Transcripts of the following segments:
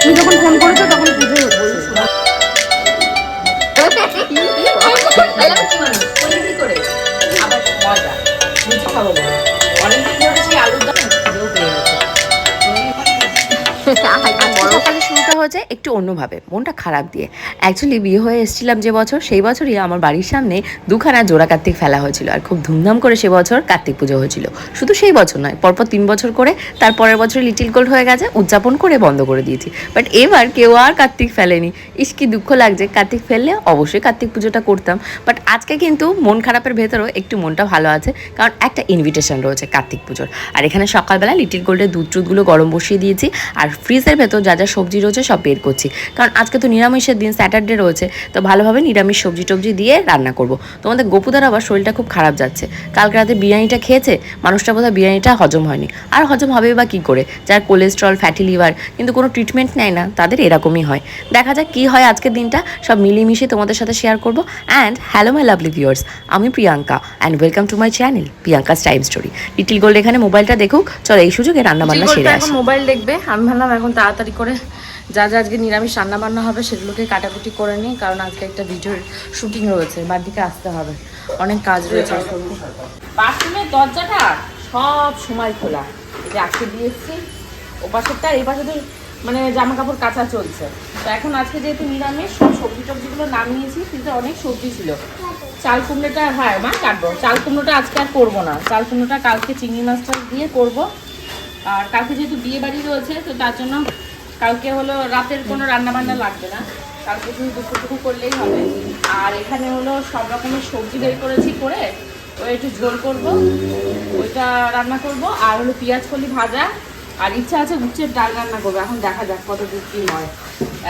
তুমি যখন ফোন করেছ তখন পুজো হচ্ছে কি করে? আবার মজা খাব শুরুটা হয়েছে একটু অন্যভাবে, মনটা খারাপ দিয়ে। অ্যাকচুয়ালি বিয়ে হয়ে এসেছিলাম যে বছর, সেই বছরই আমার বাড়ির সামনে দুখানা জোড়া কার্তিক ফেলা হয়েছিল আর খুব ধুমধাম করে সে বছর কার্তিক পুজো হয়েছিল। শুধু সেই বছর নয়, পরপর তিন বছর করে তার পরের বছর লিটিল গোল্ড হয়ে গেছে, উদযাপন করে বন্ধ করে দিয়েছি। বাট এবার কেউ আর কার্তিক ফেলেনি। ইস, কি দুঃখ লাগছে, কার্তিক ফেললে অবশ্যই কার্তিক পুজোটা করতাম। বাট আজকে কিন্তু মন খারাপের ভেতরেও একটু মনটা ভালো আছে, কারণ একটা ইনভিটেশন রয়েছে কার্তিক পুজোর। আর এখানে সকালবেলা লিটিল গোল্ডের দুধ টুধগুলো গরম বসিয়ে দিয়েছি, আর ফ্রিজের ভেতর যা যা সবজি রয়েছে সব বের করছি। কারণ আজকে তো নিরামিষের দিন স্যাটারডে রয়েছে তো ভালোভাবে নিরামিষ সবজি টবজি দিয়ে রান্না করব। তোমাদের গোপুদার আবার শরীরটা খুব খারাপ যাচ্ছে। কালকে রাতে বিরিয়ানিটা খেয়েছে মানুষটা বোধহয় বিরিয়ানিটা হজম হয়নি। আর হজম হবে বা কি করে? যার কোলেস্ট্রল ফ্যাটি লিভার কিন্তু কোনো ট্রিটমেন্ট নেয় না তাদের এরকমই হয়। দেখা যাক কী হয় আজকের দিনটা সব মিলিয়ে তোমাদের সাথে শেয়ার করব। And hello my lovely viewers আমি Priyanka and welcome to my channel Priyanka's time story little gold এখানে মোবাইলটা দেখুক চলো এই সুযোগে রান্না বান্না সেরে আসি। মোবাইল দেখবে আমি ভাবলাম এখন তাড়াতাড়ি করে যা যা আজকে নিরামিষ রান্না বান্না হবে সেগুলোকে কাটাকুটি করে নিই, কারণ আজকে একটা ভিডিওর শুটিং রয়েছে বাড়ি দিকে আসতে হবে। অনেক কাজ রয়েছে। বাথরুমের দরজাটা সব সময় খোলা। যে আজকে দিয়েছি ও পাশেরটা, এই পাশে তো মানে জামা কাপড় কাঁচা চলছে। তো এখন আজকে যেহেতু নিরামিষ, সব সবজি টবজিগুলো নামিয়েছি, কিন্তু অনেক সবজি ছিল। চাল কুমড়োটা হ্যাঁ মা, কাটবো। চাল কুমড়োটা আজকে আর করব না। চাল কুমড়োটা কালকে চিংড়ি মাছটা দিয়ে করব। আর কালকে যেহেতু বিয়ে বাড়ি রয়েছে, তো তার জন্য কালকে হলো রাতের কোনো রান্না বান্না লাগবে না। কালকে শুধু দুপুরটুকু করলেই হবে। আর এখানে হলো সব রকমের সবজি বের করেছি করে, ওই একটু ঝোল করব, ওইটা রান্না করব। আর হলো পেঁয়াজ কলি ভাজা। আর ইচ্ছা আছে উচ্ছের ডাল রান্না করব। এখন দেখা যাক কত দূর কী হয়।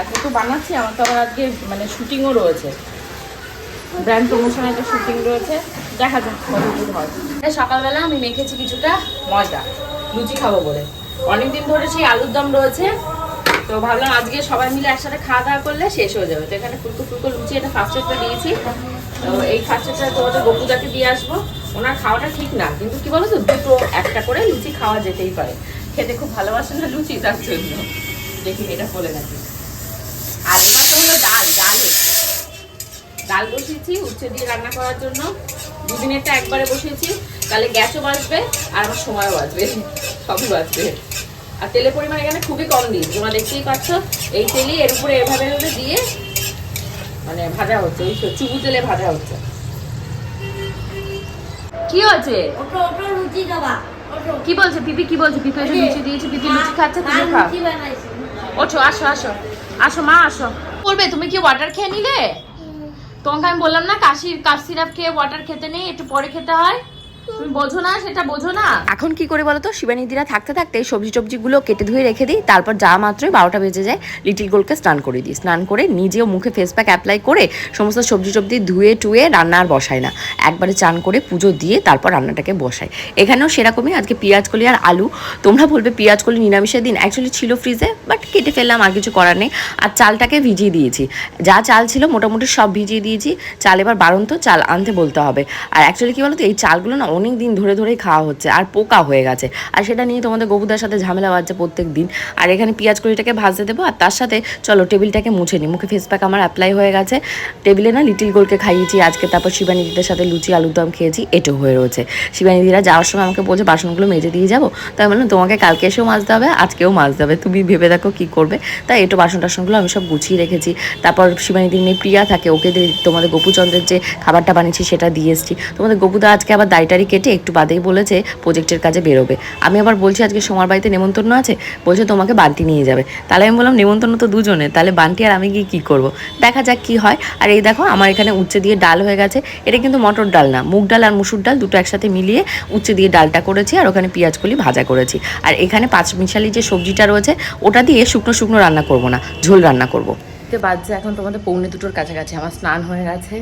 এত তো বানাচ্ছি, আমার তো আবার আজকে মানে শুটিংও রয়েছে। ব্র্যান্ড প্রমোশনের একটা শুটিং রয়েছে। দেখা যাক কত দূর হয়। সকালবেলা আমি মেখেছি কিছুটা ময়দা। লুচি খাব বলে। অনেকদিন ধরে সেই আলুর দম রয়েছে। তো ভাবলাম আজকে সবাই মিলে একসাথে খাওয়া দাওয়া করলে শেষ হয়ে যাবে। তো এখানে ফুলকো ফুলকো লুচি এটা ফার্স্ট এডটা দিয়েছি। তো এই ফার্স্ট এডটা তোমাদের গপুদাকে দিয়ে আসব। ওনার খাওয়াটা ঠিক না, কিন্তু কি বলো তো দুটো একটা করে লুচি খাওয়া যেতেই পারে। খেতে খুব ভালোবাসে না লুচি, তার জন্য। দেখি এটা বলে নাকি আর এবার হলো ডাল, ডালে ডাল বসিয়েছি, উচ্ছে দিয়ে রান্না করার জন্য। দুদিনেরটা একবারে বসিয়েছি। তাহলে গ্যাসও বাঁচবে আর আমার সময়ও বাঁচবে সবই বাঁচবে আর তেলের পরিমাণ এখানে খুবই কম দিই তোমরা দেখতেই পাচ্ছ এই তেলই এর উপরে এভাবে এভাবে দিয়ে মানে ভাজা হচ্ছে ওই চুবু তেলে ভাজা হচ্ছে। কি হচ্ছে কি বলছে পিপি? কি বলছে? পিপি এসে লুচি দিয়েছে পিপি লুচি খাচ্ছে তুমি খাও। ওঠো আসো আসো। আসো মা আসো। করবে তুমি কি ওয়াটার খেয়ে নিলে? তোমাকে আমি বললাম না কাশির কাশ সিরাপ খেয়ে ওয়াটার খেতে নেই একটু পরে খেতে হয়। এখন কি করে বলতো? শিবানীদিরা থাকতে থাকতে সবজি টবজিগুলো কেটে ধুয়ে রেখে দিই, তারপর যা মাত্রই বারোটা বেজে যায়, লিটিল গোলকে স্নান করে দিই। স্নান করে নিজেও মুখে ফেস প্যাক অ্যাপ্লাই করে সমস্ত সবজি টবজি ধুয়ে, টুয়ে রান্না আর বসায় না। একবারে চান করে পুজো দিয়ে তারপর রান্নাটাকে বসায় এখানেও সেরকমই, আজকে পেঁয়াজ কলি আর আলু। তোমরা বলবে পেঁয়াজ কলি নিরামিষের দিন অ্যাকচুয়ালি ছিল ফ্রিজে বাট কেটে ফেললাম, আর কিছু করার নেই। আর চালটাকে ভিজিয়ে দিয়েছি। যা চাল ছিল, মোটামুটি সব ভিজিয়ে দিয়েছি। চাল এবার বারন্ত চাল আনতে বলতে হবে। আর অ্যাকচুয়ালি কী বলতো, এই চালগুলো না অনেক দিন ধরে ধরেই খাওয়া হচ্ছে আর পোকা হয়ে গেছে। আর সেটা নিয়ে তোমাদের গবুদার সাথে ঝামেলা বাজছে প্রত্যেক দিন। আর এখানে পেঁয়াজ কড়িটাকে ভাজতে দেবো আর তার সাথে চলো টেবিলটাকে মুছে নিই। মুখে ফেস প্যাক আমার অ্যাপ্লাই হয়ে গেছে। টেবিলে না লিটিল গোলকে খাইয়েছি, আজকে তারপর শিবানীদিদের সাথে লুচি, আলুর দম খেয়েছি এটো হয়ে রয়েছে। শিবানীদিরা যাওয়ার সময় আমাকে বলছে, বাসনগুলো মেজে দিয়ে যাব? তাই বললাম, তোমাকে কালকে এসেও মাজতে হবে, আজকেও মাজতে হবে। তুমি ভেবে দেখো কী করবে? তাই এটো বাসন টাসনগুলো আমি সব গুছিয়ে রেখেছি। তারপর শিবানীদির মেয়ে প্রিয়া থাকে, ওকে তোমাদের গোপুচন্দ্রের যে খাবারটা বানিয়েছি সেটা দিয়ে এসেছি। তোমাদের গোপুদা আজকে আবার দায়টারি কেটে একটু বাদেই বলেছে প্রজেক্টের কাজে বেরোবে। আমি আবার বলছি, আজকে সোমার বাড়িতে নেমন্তন্ন আছে? বলছে, তোমাকে বান্টি নিয়ে যাবে। তাহলে আমি বললাম, নেমন্তন্ন তো দুজনে, তাহলে বান্টি আর আমি গিয়ে কী করব? দেখা যাক কি হয়। আর এই দেখো, আমার এখানে উচ্ছে দিয়ে ডাল হয়ে গেছে। এটা কিন্তু মটর ডাল না, মুগ ডাল আর মুসুর ডাল দুটো একসাথে মিলিয়ে উচ্ছে দিয়ে ডালটা করেছি আর ওখানে পেঁয়াজ কলি ভাজা করেছি। আর এখানে পাঁচ মিশালি যে সবজিটা রয়েছে, ওটা দিয়ে শুকনো শুকনো রান্না করব না, ঝোল রান্না করব। দেখতে বাজছে এখন তোমাদের পৌনে দুটোর কাছাকাছি। আমার স্নান হয়ে গেছে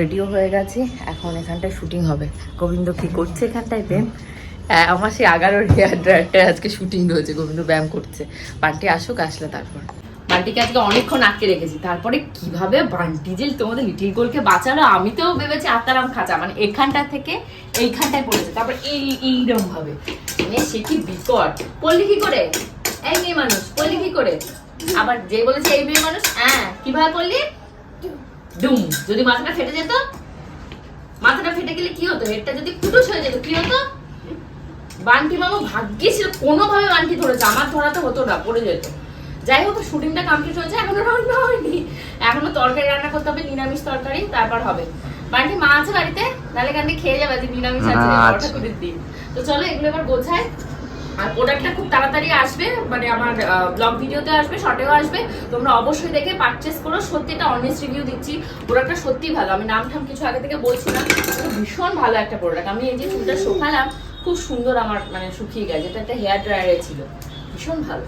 রেডিও হয়ে গেছে। এখন এখানটায় শুটিং হবে। গোবিন্দ কি করছে এখানটায় ব্যায়াম আমার সেই এগারোর হেয়ার ড্রায়ারটায় আজকে শুটিং রয়েছে, গোবিন্দ ব্যায়াম করছে। বান্টি আসুক, আসলে তারপর। বান্টিকে আজকে অনেকক্ষণ আটকে রেখেছি, তারপরে কীভাবে বান্টি যে তোমাদের লিটিল গোলকে বাঁচালো, আমি তো ভেবেছি আত্মারাম খাঁচা মানে এখানটা থেকে এইখানটায় পড়েছে, তারপর এই এইরকম ভাবে মানে সে কি বিকট। পড়লি কি করে? এই মানুষ করলি কি করে? আবার যে বলেছে এই মেয়ে মানুষ হ্যাঁ কীভাবে করলি? ডুম। যদি মাথাটা ফেটে যেত মাথাটা ফেটে গেলে কি হতো? হেডটা যদি কুটুস হয়ে যেত কি হতো? বান্টি মামা ভাগ্যে ছিল কোনোভাবে বান্টি ধরেছে আমার ধরাতে হতো না পড়ে যেত। যাই হোক শুটিংটা কমপ্লিট হয়েছে এখনও রান্না হয়নি। এখনও তরকারি রান্না করতে হবে নিরামিষ তরকারি তারপর হবে। বান্টি মা আছে বাড়িতে? তাহলে কান্দি খেয়ে যাবে আজকে নিরামিষ আছে করে তো চলো এগুলো এবার গোছাই। আর প্রোডাক্টটা খুব তাড়াতাড়ি আসবে মানে আমার ব্লগ ভিডিওতে আসবে শর্টেও আসবে। তোমরা অবশ্যই দেখে পারচেস করো। সত্যিটা অনেস্ট রিভিউ দিচ্ছি। প্রোডাক্টটা সত্যি ভালো। আমি নাম ঠাম কিছু আগে থেকে বলছি না। ভীষণ ভালো একটা প্রোডাক্ট আমি এই যে চুলটা শুকালাম, খুব সুন্দর আমার মানে শুকিয়ে গেছে। এটা একটা হেয়ার ড্রায়ারে ছিল। ভীষণ ভালো।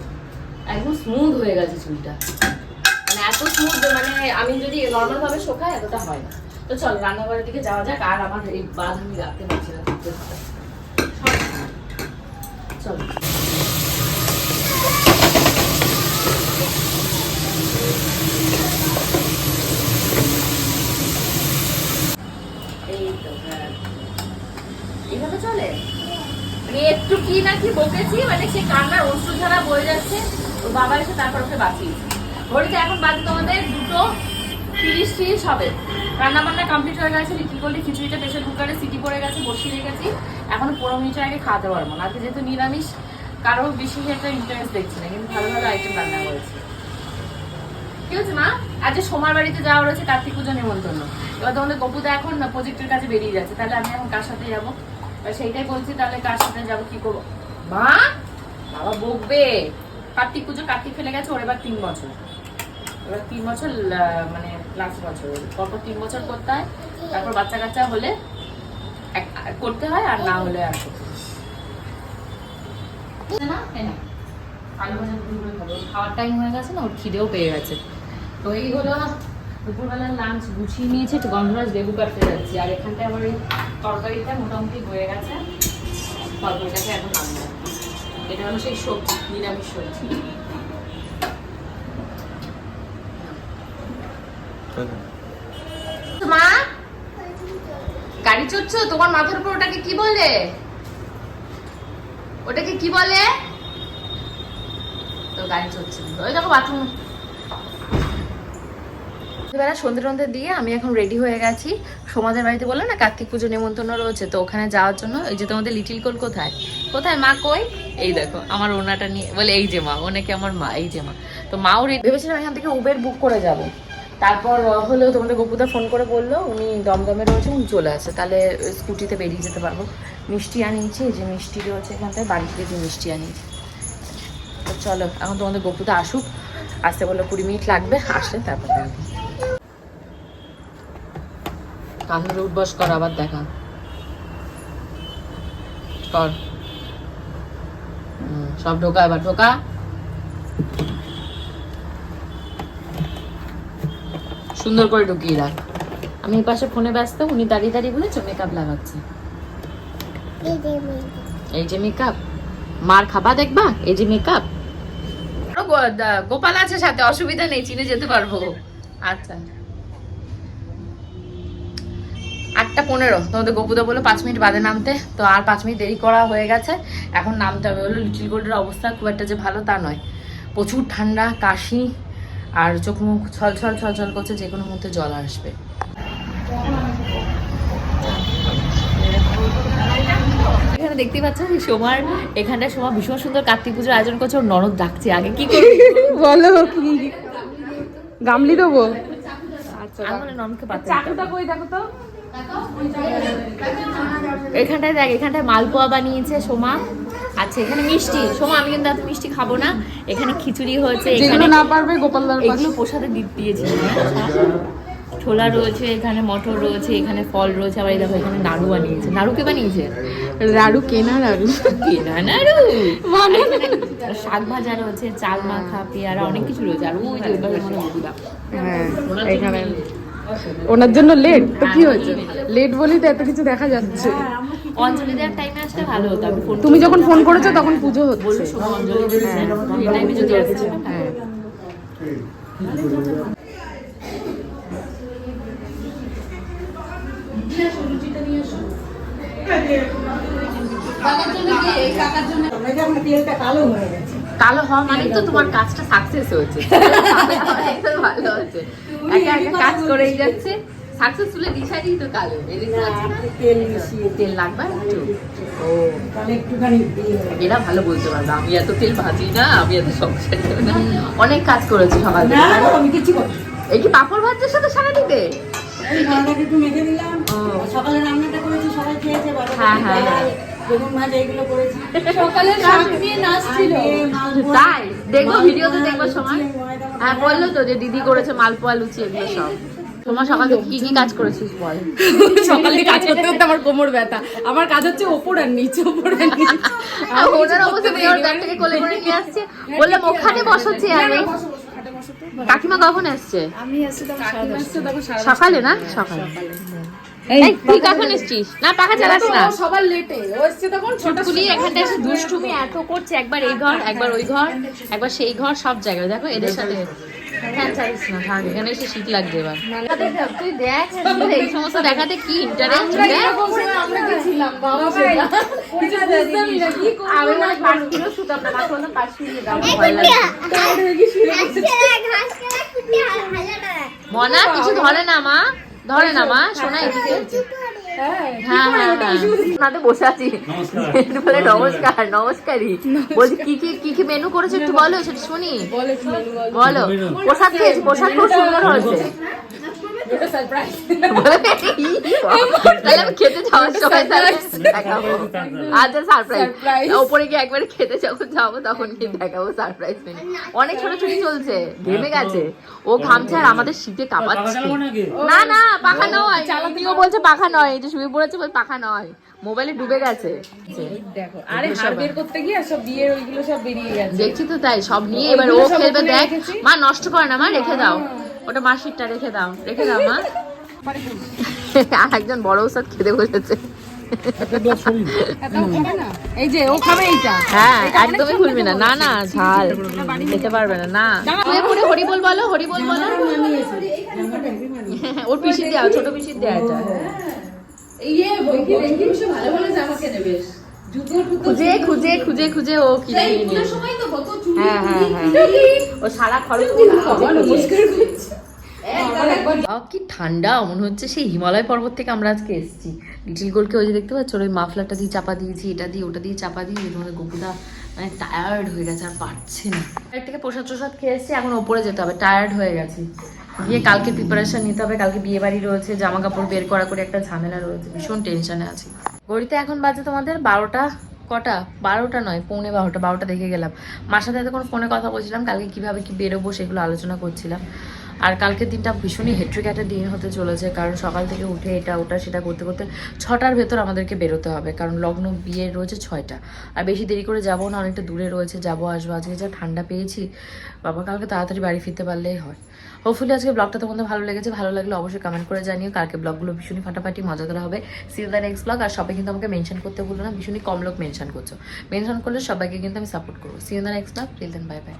একদম স্মুথ হয়ে গেছে চুলটা। মানে এত স্মুথ মানে আমি যদি নর্মাল ভাবে শোকাই, এতটা হয় না। তো চল, রান্নাঘরের দিকে যাওয়া যাক। আর আমার এই বাদ আমি রাখতে পারছি না চল। হ্যাঁ। এইভাবে চলে? মানে একটু কি না কি বকেছি মানে সে কান্নার ওষুধ ধারা বয়ে যাচ্ছে, ওর বাবা এসে তারপর ওকে বাঁচিয়েছে। ঘড়িতে এখন বাজে তোমাদের দুটো। তিরিশ তিরিশ হবে। রান্না বান্না কমপ্লিট হয়ে গেছে লিখি করলে খিচুড়িটা প্রেশার কুকারে সিটি পড়ে গেছে, বসিয়ে রেখেছি এখন পনেরো মিনিটের আগে খাওয়াতে পারব না আজকে যেহেতু নিরামিষ কারও বিশেষ একটা ইন্টারেস্ট দেখছি না, কিন্তু ভালো ভালো আইটেম রান্না করেছি। কি হচ্ছে মা? আজকে সোমার বাড়িতে যাওয়া রয়েছে কার্তিক পুজো নেমন্তন্ন এবার তোমাদের গপুদা এখন প্রজেক্টের কাছে বেরিয়ে যাচ্ছে। তাহলে আমি এখন কার সাথে যাব? সেইটাই বলছি, তাহলে কার সাথে যাব, কি করব? মা? বাবা বকবে। কার্তিক পুজো কার্তিক ফেলে গেছে, ওর এবার তিন বছর। এবার তিন বছর মানে লাস্ট বছর, পরপর তিন বছর করতে হয়, তারপর বাচ্চা কাচ্চা হলে করতে হয় আর না হলে আর করতে। খাওয়ার টাইম হয়ে গেছে না, ওর খিদেও পেয়ে গেছে। তো এই হলো দুপুরবেলার লাঞ্চ গুছিয়ে নিয়েছি গন্ধরাজ লেবু কাটতে যাচ্ছি। আর এখানটায় আমার এই তরকারিটা মোটামুটি হয়ে গেছে। তরকারিটাকে এখন আনব এটা হলো সেই সবজি, নিরামিষ সবজি। মা? গাড়ি চড়ছো? তোমার মাথার উপর ওটাকে কি বলে? ওটাকে কি বলে? তো গাড়ি চলছে ওই দেখো বাথরুম বেলা সন্ধে টন্ধে দিয়ে আমি এখন রেডি হয়ে গেছি। সমাজের বাড়িতে বললাম না, কার্তিক পুজো নেমন্তন্ন রয়েছে, তো ওখানে যাওয়ার জন্য এই যে তোমাদের লিটিল কোল কোথায়? কোথায় মা? কই? এই দেখো, আমার ওনাটা নিয়ে বলে, এই যে মা ও নাকি আমার মা, এই যে মা। তো মাও ভেবেছিলাম এখান থেকে উবের বুক করে যাব। তারপর হলো তোমাদের গপুদা ফোন করে বলল, উনি দমদমে রয়েছে উনি চলে আসে। তাহলে স্কুটিতে বেরিয়ে যেতে পারব। মিষ্টি আনিয়েছি যে মিষ্টি রয়েছে এখানটায়, বাড়ি থেকে যে মিষ্টি আনিয়েছি। তো চলো, এখন তোমাদের গপুদা আসুক। আসতে বলল কুড়ি মিনিট লাগবে, আসলে তারপর কানের উঠবস কর, আবার দেখা। কর। সব ঢোকা, এবার ঢোকা। সুন্দর করে ঢুকিয়ে রাখ। আমি এই পাশে ফোনে ব্যস্ত উনি দাঁড়িয়ে দাঁড়িয়ে বলেছে মেকআপ লাগাচ্ছে। এই যে মেকআপ মার খাবা দেখবা? এই যে মেকআপ গোপাল আছে সাথে অসুবিধা নেই চিনে যেতে পারব। আচ্ছা। আটটা পনেরো। তোমাদের গোপুদা বলল পাঁচ মিনিট বাদে নামতে তো আর পাঁচ মিনিট দেরি করা হয়ে গেছে। এখন নামতে হবে। বলল লিটিল গোল্ডের অবস্থা খুব একটা যে ভালো তা নয়। প্রচুর ঠান্ডা কাশি আর চোখ মুখ ছল ছল ছল ছল করছে যে কোনো মুহূর্তে জল আসবে। এখানে দেখতে পাচ্ছ যে সোমার এখানটা সোমা ভীষণ সুন্দর কার্তিক পুজোর আয়োজন করছে ওর ননদ ডাকছে আগে কি করবি? বলো। কি গামলি দেবো? আমার ননদকে পাচ্ছি চাকুটা কই দেখো তো? এখানটায় দেখ এখানটায় মালপোয়া বানিয়েছে সোমা। আচ্ছা এখানে মিষ্টি। সোমা আমি কিন্তু এত মিষ্টি খাব না। এখানে খিচুড়ি হয়েছে এখানে না পারবে গোপালদার এগুলো প্রসাদে দিয়েছি। ছোলা রয়েছে এখানে মটর রয়েছে এখানে ফল রয়েছে আবার দেখো এখানে নাড়ু বানিয়েছে। নাড়ু কে বানিয়েছে? রাড়ু কেনা রাড়ু কেনা নাড়ু? মানে? শাক ভাজা রয়েছে চাল মাখা পেয়ারা অনেক কিছু রয়েছে। আর ওই যে হ্যাঁ এখানে ওনার জন্য লেট তো কি হয়েছে? লেট বলেই তো এত কিছু দেখা যাচ্ছে। অঞ্জলি দেওয়ার টাইমে আসলে ভালো হতো আমি ফোন তুমি যখন ফোন করেছ তখন পুজো হচ্ছে। বলল অঞ্জলি দিচ্ছে এই টাইমে যদি আসছে হ্যাঁ। হয়ে গেছে কালো হওয়া মানে তো তোমার কাজটা সাকসেস হয়েছে। ভালো হচ্ছে একা একা কাজ করেই যাচ্ছে। সাকসেসফুলি দিশারি তো কালো এই দেখতে পাচ্ছ না? তেল মিশিয়ে তেল লাগবে একটু? ও তাহলে একটুখানি এরা ভালো বলতে পারবে। আমি এত তেল ভাজি না আমি এত সংসার না। অনেক কাজ করেছি সকাল না থেকে আমি কিছু করি এই কি পাপড় ভাজার সাথে সারা দিতে এই ভাড়াটাকে একটু মেখে দিলাম সকালে রান্নাটা করেছি সবাই খেয়েছে হ্যাঁ, হ্যাঁ, হ্যাঁ। বেগুন ভাজা এগুলো করেছি। সকালে শাক দিয়ে নাচ ছিল। তাই? দেখব ভিডিওতে দেখব সময়? হ্যাঁ বলল তো যে দিদি করেছে মালপোয়া লুচি এগুলো সব। তোমার সকাল থেকে কি কি কাজ করেছিস বল? সকালে কাজ করতে করতে আমার কোমর ব্যথা। আমার কাজ হচ্ছে ওপর আর নিচে ওপর আর নিচে। ওনার অবস্থা মেয়ে ওর থেকে কোলে করে নিয়ে আসছে। বললাম ওখানে বসাচ্ছি আমি কাকিমা কখন আসছে? আমি সকালে না? সকালে। এই তুই কখন এসছিস না পাখা চালাস না সবার লেটে ও এসছে তখন ছটা ছুটকুলি এখানটা এসে দুষ্টুমি এত করছে একবার এই ঘর একবার ওই ঘর একবার সেই ঘর সব জায়গায় দেখো এদের সাথে হ্যাঁ চালিস না থাক এখানে এসে শীত লাগছে এবার তুই দেখ এই সমস্ত দেখাতে কি ইন্টারেস্ট আমরা গেছিলাম বাবা কিছু বুঝতামই না কি আমি মানে পাঁচ কিলো শুতাম না মাকে বললাম পাঁচ কিলো দাও ভয় মনা কিছু ধরে না মা ধরে না মা শোনা এদিকে। হ্যাঁ হ্যাঁ হ্যাঁ। বসে আছি। বলে নমস্কার নমস্কারই। বলছি কি কি কি কি মেনু করেছ একটু বলো সেটা শুনি। বলো পোশাক খেয়েছি? পোশাক খুব সুন্দর হয়েছে। সারপ্রাইজ বলে, "ই বাবা, তাহলে আমি খেতে যাওয়ার সময় তাহলে দেখাবো। আচ্ছা সারপ্রাইজ ওপরে গিয়ে একবারে খেতে যখন যাব তখন কি দেখাবো সারপ্রাইজ মেনু অনেক ছোটাছুটি চলছে ঘেমে গেছে। ও ঘামছে আর আমাদের শীতে কাঁপাচ্ছে। না না পাখা নয়। চালাতিও বলছে পাখা নয় এই যে শুয়ে পড়েছে পাখা নয়। মোবাইলে ডুবে গেছে। দেখো আরে বের করতে গিয়ে সব বিয়ের ওইগুলো সব বেরিয়ে গেছে। দেখছি তো তাই সব নিয়ে এবার ও খেলবে দেখ। মা নষ্ট করে না মা রেখে দাও। ওটা মাসিরটা রেখে দাও রেখে দাও মা। আর একজন বড় ওষুধ খেতে বসেছে। এই যে ও খাবে এইটা। হ্যাঁ একদমই ভুলবি না। না না ঝাল। খেতে পারবে না। না। শুয়ে পড়ে হরি বল বলো। হরি বল বলো ওর দেওয়া ছোট পিসির দেওয়া এটা। ইয়ে ভালো ভালো জামা কিনে বেশ। খুঁজে খুঁজে খুঁজে খুঁজে। ও কিনে নিয়ে সময় তো কত চুড়ি হ্যাঁ হ্যাঁ হ্যাঁ। ও সারা খরচ নমস্কার করছে। কি ঠান্ডা, মনে হচ্ছে সেই হিমালয় পর্বত থেকে আমরা আজকে এসেছি। লিটিল গোলকে ওই যে দেখতে পাচ্ছ ওই মাফলারটা দিয়ে চাপা দিয়েছি, এটা দিয়ে, ওটা দিয়ে চাপা দিয়ে তোমাদের গোপুদা মানে টায়ার্ড হয়ে গেছে, আর পারছে না। থেকে প্রসাদ প্রসাদ খেয়ে এখন ওপরে যেতে হবে টায়ার্ড হয়ে গেছি। গিয়ে কালকে প্রিপারেশন নিতে হবে, কালকে বিয়ে বাড়ি রয়েছে জামা কাপড় বের করা করে একটা ঝামেলা রয়েছে, ভীষণ টেনশনে আছি। ঘড়িতে এখন বাজে তোমাদের বারোটা, কটা? বারোটা নয়, পৌনে বারোটা বারোটা দেখে গেলাম। মার সাথে এতক্ষণ ফোনে কথা বলছিলাম, কালকে কীভাবে কি বেরোবো সেগুলো আলোচনা করছিলাম। আর কালকের দিনটা ভীষণই হেট্রিক একটা দিন হতে চলেছে, কারণ সকাল থেকে উঠে এটা ওটা সেটা করতে করতে ছটার ভেতর আমাদেরকে বেরোতে হবে, কারণ লগ্ন বিয়ে রয়েছে ছয়টা। আর বেশি দেরি করে যাব না, অনেকটা দূরে রয়েছে, যাব, আসব, আজকে যা ঠান্ডা পেয়েছি। বাবা, কালকে তাড়াতাড়ি বাড়ি ফিরতে পারলেই হয়। হোপফুলি আজকে ব্লগটা তোমাদের ভালো লেগেছে, ভালো লাগলে অবশ্যই কমেন্ট করে জানিও। কালকে ব্লগগুলো ভীষণই ফাটাফাটি, মজা করা হবে। সিল দ্য নেক্সট ব্লগ আর সবাই কিন্তু আমাকে মেনশন করতে বলল না, ভীষণই কম লোক মেনশন করছ। মেনশন করলে সবাইকে কিন্তু আমি সাপোর্ট করব। Till the next vlog till then bye bye